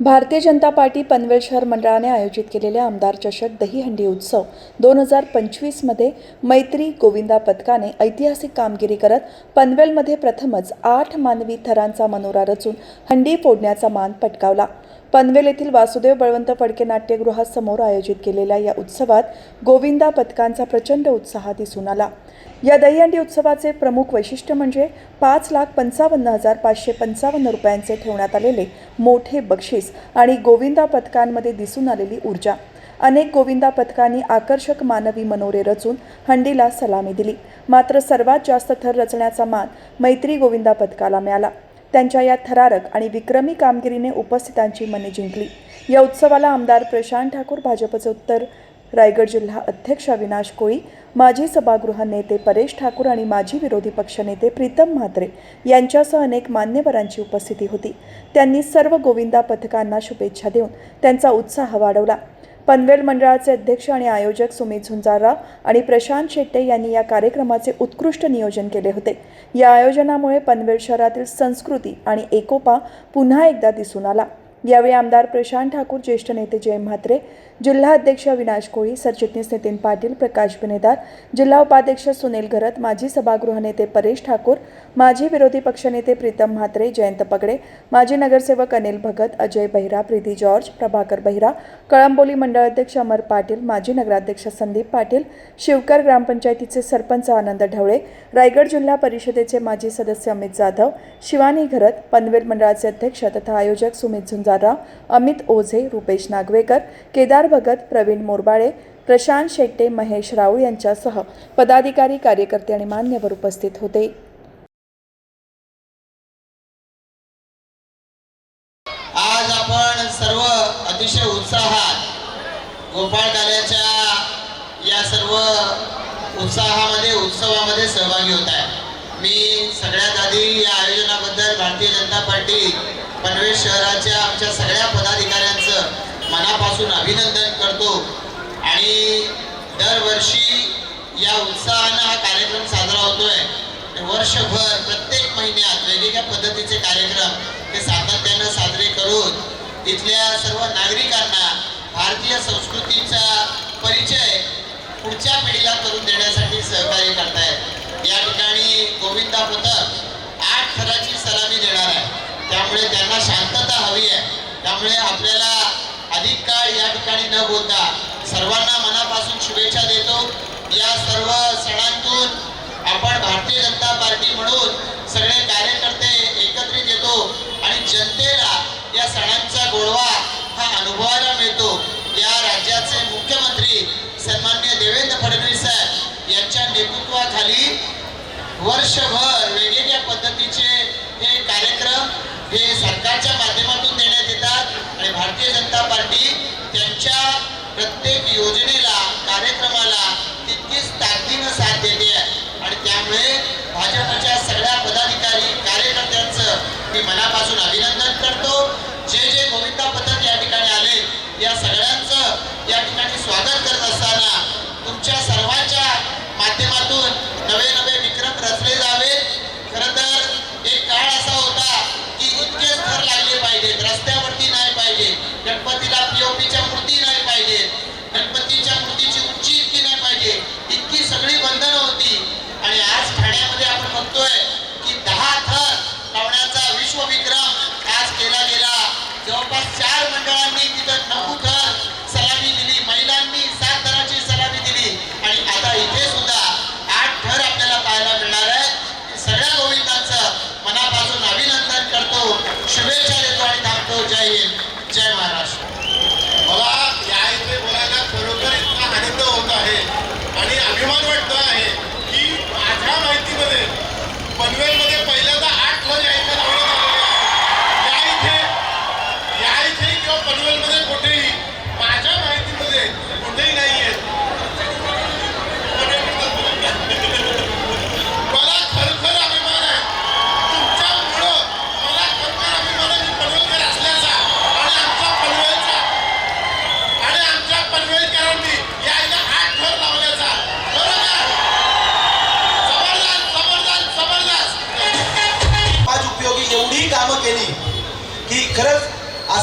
Bharatiya Janata party Panvel शहर मंडळाने आयोजित केलेल्या आमदार चषक दहीहंडी उत्सव दोन हजार पंचवीसमध्ये मैत्री गोविंदा पथकाने ऐतिहासिक कामगिरी करत पनवेलमध्ये प्रथमच आठ मानवी थरांचा मनोरा रचून हंडी फोडण्याचा मान पटकावला. पनवेल येथील वासुदेव बळवंत फडके नाट्यगृहासमोर आयोजित केलेल्या या उत्सवात गोविंदा पथकांचा प्रचंड उत्साह दिसून आला. या दहीहंडी उत्सवाचे प्रमुख वैशिष्ट्य म्हणजे पाच लाख पंचावन्न हजार पाचशे पंचावन्न रुपयांचे ठेवण्यात आलेले मोठे बक्षीस आणि गोविंदा पथकांमध्ये दिसून आलेली ऊर्जा. अनेक गोविंदा पथकांनी आकर्षक मानवी मनोरे रचून हंडीला सलामी दिली. मात्र सर्वात जास्त थर रचण्याचा मान मैत्री गोविंदा पथकाला मिळाला. त्यांच्या या थरारक आणि विक्रमी कामगिरीने उपस्थितांची मने जिंकली. या उत्सवाला आमदार प्रशांत ठाकूर भाजपचे उत्तर रायगड जिल्हा अध्यक्ष अविनाश कोळी माजी सभागृह नेते परेश ठाकूर आणि माजी विरोधी पक्षनेते प्रीतम म्हात्रे यांच्यासह अनेक मान्यवरांची उपस्थिती होती. त्यांनी सर्व गोविंदा पथकांना शुभेच्छा देऊन त्यांचा उत्साह वाढवला. पनवेल मंडळाचे अध्यक्ष आणि आयोजक सुमित झुंजारा आणि प्रशांत शेट्टे यांनी या कार्यक्रमाचे उत्कृष्ट नियोजन केले होते. या आयोजनामुळे पनवेल शहरातील संस्कृती आणि एकोपा पुन्हा एकदा दिसून आला. यावेळी आमदार प्रशांत ठाकूर ज्येष्ठ नेते जय म्हात्रे जिल्हा अध्यक्ष अविनाश कोळी सरचिटणीस नितीन पाटील प्रकाश बिनेदार जिल्हा उपाध्यक्ष सुनील घरत माजी सभागृह नेते परेश ठाकूर माजी विरोधी पक्षनेते प्रीतम म्हात्रे जयंत पगडे माजी नगरसेवक अनिल भगत अजय बहिरा प्रीती जॉर्ज प्रभाकर बहिरा कळंबोली मंडळ अध्यक्ष अमर पाटील माजी नगराध्यक्ष संदीप पाटील शिवकर ग्रामपंचायतीचे सरपंच आनंद ढवळे रायगड जिल्हा परिषदेचे माजी सदस्य अमित जाधव शिवानी घरत पनवेल मंडळाचे अध्यक्ष तथा आयोजक सुमित झुंज झुंजारराव अमित ओझे रुपेश नागवेकर केदार भगत प्रवीण मोरबाळे प्रशांत शेट्टे महेश राऊळ यांच्यासह पदाधिकारी कार्यकर्ते आणि मान्यवर उपस्थित होते. आज आपण सर्व अतिशय उत्साहात गोपाळ या सर्व उत्साहामध्ये उत्सवामध्ये सहभागी होत आहे. मी सगळ्यात आधी या आयोजनाबद्दल भारतीय जनता पार्टी पनवेल शहराच्या आमच्या सगळ्या पदाधिकाऱ्यांचं मनापासून अभिनंदन करतो. आणि दरवर्षी या उत्साहानं हा कार्यक्रम साजरा होतोय. वर्षभर प्रत्येक महिन्यात वेगवेगळ्या पद्धतीचे कार्यक्रम हे सातत्यानं साजरे करून इथल्या सर्व नागरिकांना भारतीय संस्कृतीचा परिचय पुढच्या पिढीला करून देण्यासाठी सहकार्य करतायत. या ठिकाणी गोविंदा पथक आठ थराची सलामी देणार आहे. त्यामुळे त्यांना शांतता हवी आहे. त्यामुळे आपल्याला अधिक काळ या ठिकाणी न बोलता सर्वांना मनापासून शुभेच्छा देतो. या सर्व सणांतून आपण भारतीय जनता पार्टी म्हणून सगळे कार्यकर्ते एकत्रित येतो आणि जनतेला या सणांचा गोडवा हा अनुभवायला मिळतो. या राज्याचे मुख्यमंत्री सन्मान्य देवेंद्र फडणवीस साहेब यांच्या नेतृत्वाखाली वर्षभर वेगवेगळ्या पद्धतीचे हे कार्यक्रम हे सरकारच्या माध्यमातून देण्यात येतात आणि भारतीय जनता पार्टी त्यांच्या प्रत्येक योजनेला कार्यक्रमाला तितकीच ताकदीनं साथ देते आहे. आणि त्यामुळे भाजपच्या सगळ्या पदाधिकारी कार्यकर्त्यांचं मी मनापासून अभिनंदन करतो. जे जे गोविंदा पथक या ठिकाणी आले या सगळ्यांचं या ठिकाणी स्वागत करत असताना तुमच्या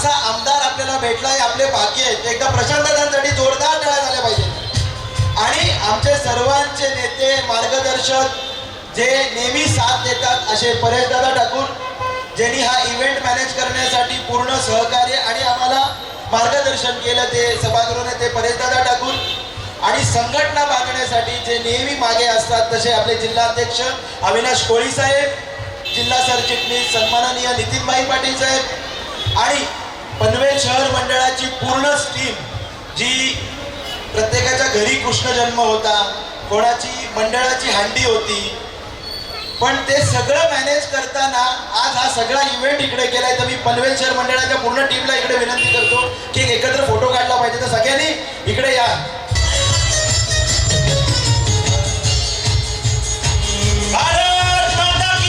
असा आमदार आपल्याला भेटला हे आपले भाग्य आहेत. एकदा प्रशांतदांसाठी जोरदार टाळ्या झाल्या पाहिजेत. आणि आमचे सर्वांचे नेते मार्गदर्शक जे नेहमी साथ देतात असे परेशदादा ठाकूर ज्यांनी हा इव्हेंट मॅनेज करण्यासाठी पूर्ण सहकार्य आणि आम्हाला मार्गदर्शन केलं ते सभागृह नेते परेशदादा ठाकूर. आणि संघटना बांधण्यासाठी जे नेहमी मागे असतात तसे आपले जिल्हाध्यक्ष अविनाश कोळी साहेब जिल्हा सरचिटणीस सन्माननीय नितीनभाई पाटील साहेब आणि पनवेल शहर मंडळाची पूर्णच टीम जी प्रत्येकाच्या घरी कृष्ण जन्म होता कोणाची मंडळाची हांडी होती पण ते सगळं मॅनेज करताना आज हा सगळा इव्हेंट इकडे केलाय. तर मी पनवेल शहर मंडळाच्या पूर्ण टीमला इकडे विनंती करतो की एकत्र फोटो काढला पाहिजे. तर सगळ्यांनी इकडे या.